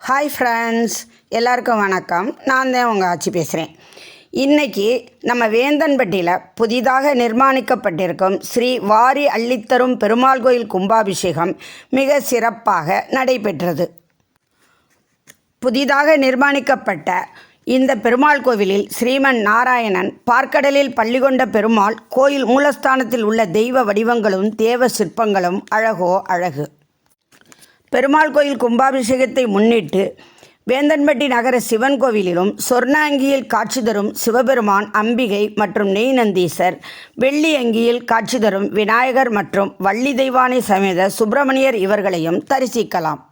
Hi friends எல்லாருக்கும் வணக்கம். நான் தான் உங்கள் ஆட்சி பேசுகிறேன் இன்னைக்கு நம்ம வேந்தன்பட்டியில் புதிதாக நிர்மாணிக்கப்பட்டிருக்கும் ஸ்ரீ வாரி அள்ளித்தரும் பெருமாள் கோயில் கும்பாபிஷேகம் மிக சிறப்பாக நடைபெற்றது. புதிதாக நிர்மாணிக்கப்பட்ட இந்த பெருமாள் கோவிலில் ஸ்ரீமன் நாராயணன் பார்க்கடலில் பள்ளி கொண்ட பெருமாள் கோயில் மூலஸ்தானத்தில் உள்ள தெய்வ வடிவங்களும் தேவ சிற்பங்களும் அழகோ அழகு. பெருமாள் கோயில் கும்பாபிஷேகத்தை முன்னிட்டு வேந்தன்பட்டி நகர சிவன் கோவிலிலும் சொர்ணாங்கியில் காட்சி தரும் சிவபெருமான் அம்பிகை மற்றும் நெய்நந்தீசர் வெள்ளி அங்கியில் காட்சி தரும் விநாயகர் மற்றும் வள்ளி தெய்வானை சமேத சுப்பிரமணியர் இவர்களையும் தரிசிக்கலாம்.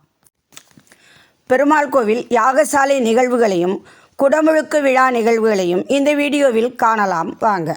பெருமாள் கோவில் யாகசாலை நிகழ்வுகளையும் குடமுழுக்கு விழா நிகழ்வுகளையும் இந்த வீடியோவில் காணலாம். வாங்க.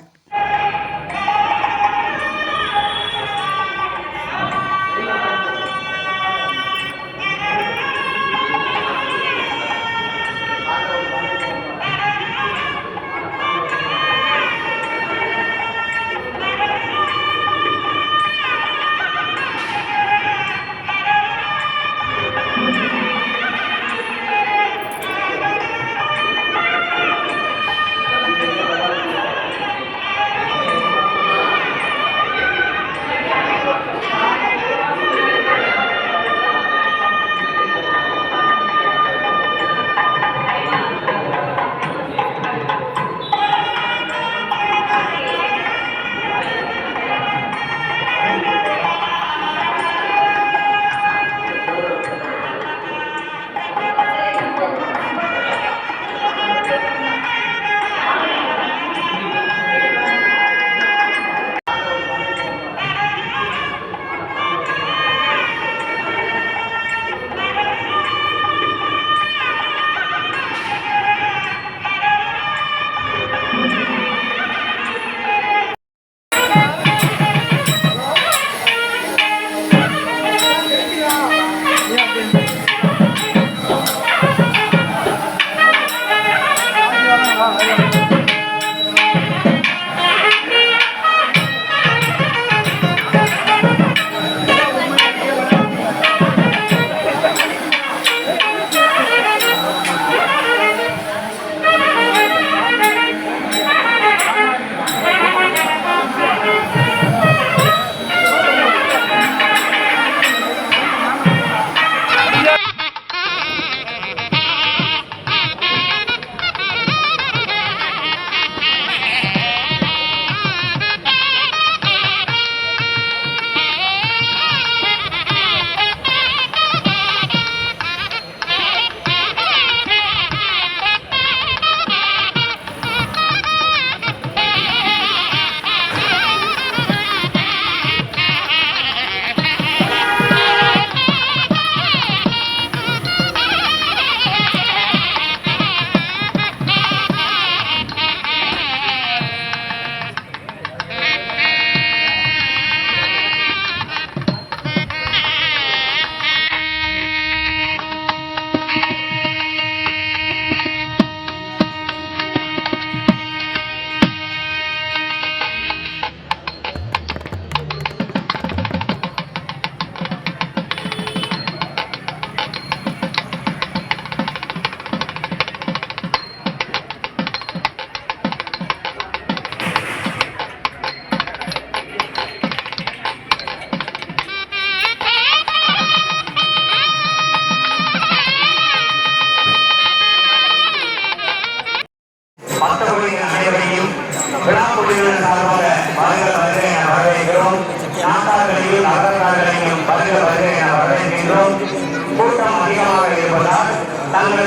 বাংলা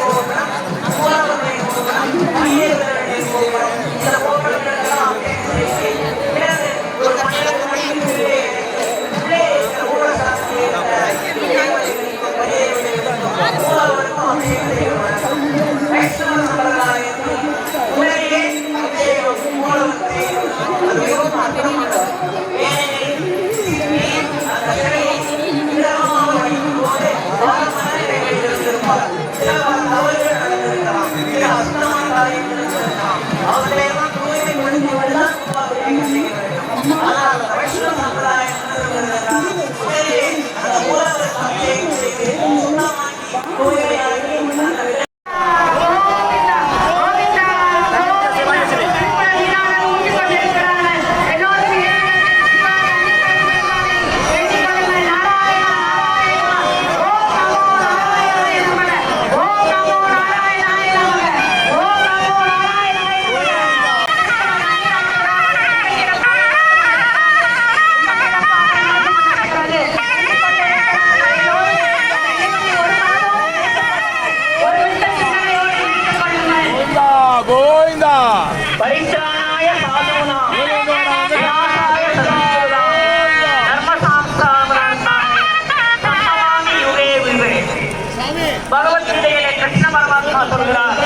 பகவத்கீதையிலே கிருஷ்ண பரமாத்மா சொல்கிறார்.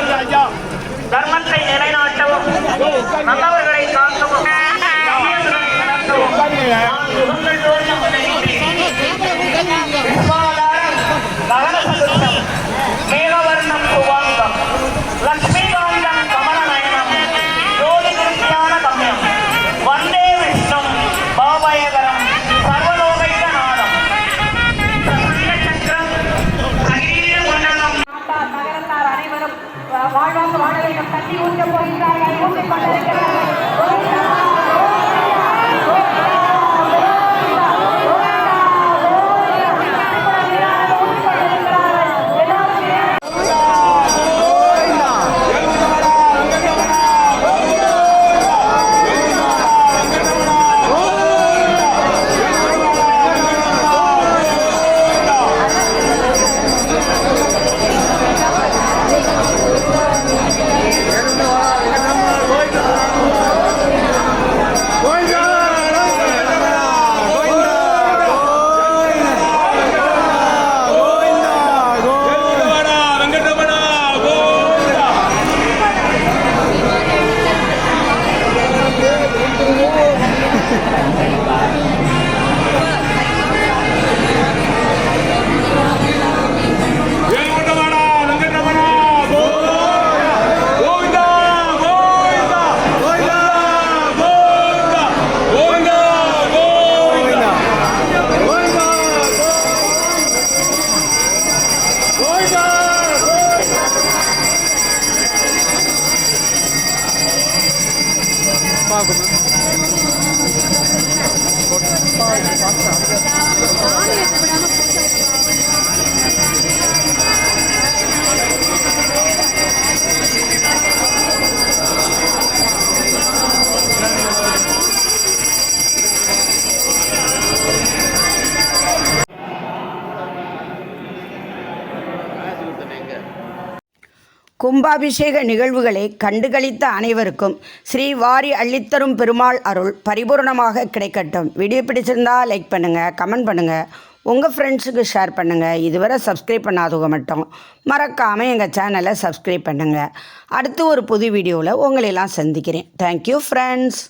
தர்மத்தை நிலைநாட்டவும் நல்லவர்களை காக்கவும் கும்பாபிஷேக நிகழ்வுகளை கண்டுகளித்த அனைவருக்கும் ஸ்ரீ வாரி அள்ளித்தரும் பெருமாள் அருள் பரிபூர்ணமாக கிடைக்கட்டும். வீடியோ பிடிச்சிருந்தா லைக் பண்ணுங்கள் கமெண்ட் பண்ணுங்கள் உங்கள் ஃப்ரெண்ட்ஸுக்கு ஷேர் பண்ணுங்கள் இதுவரை சப்ஸ்கிரைப் பண்ணாதவங்க மட்டும் மறக்காமல் எங்கள் சேனலை சப்ஸ்கிரைப் பண்ணுங்கள் அடுத்து ஒரு புது வீடியோவில் உங்களையெல்லாம் சந்திக்கிறேன். Thank you friends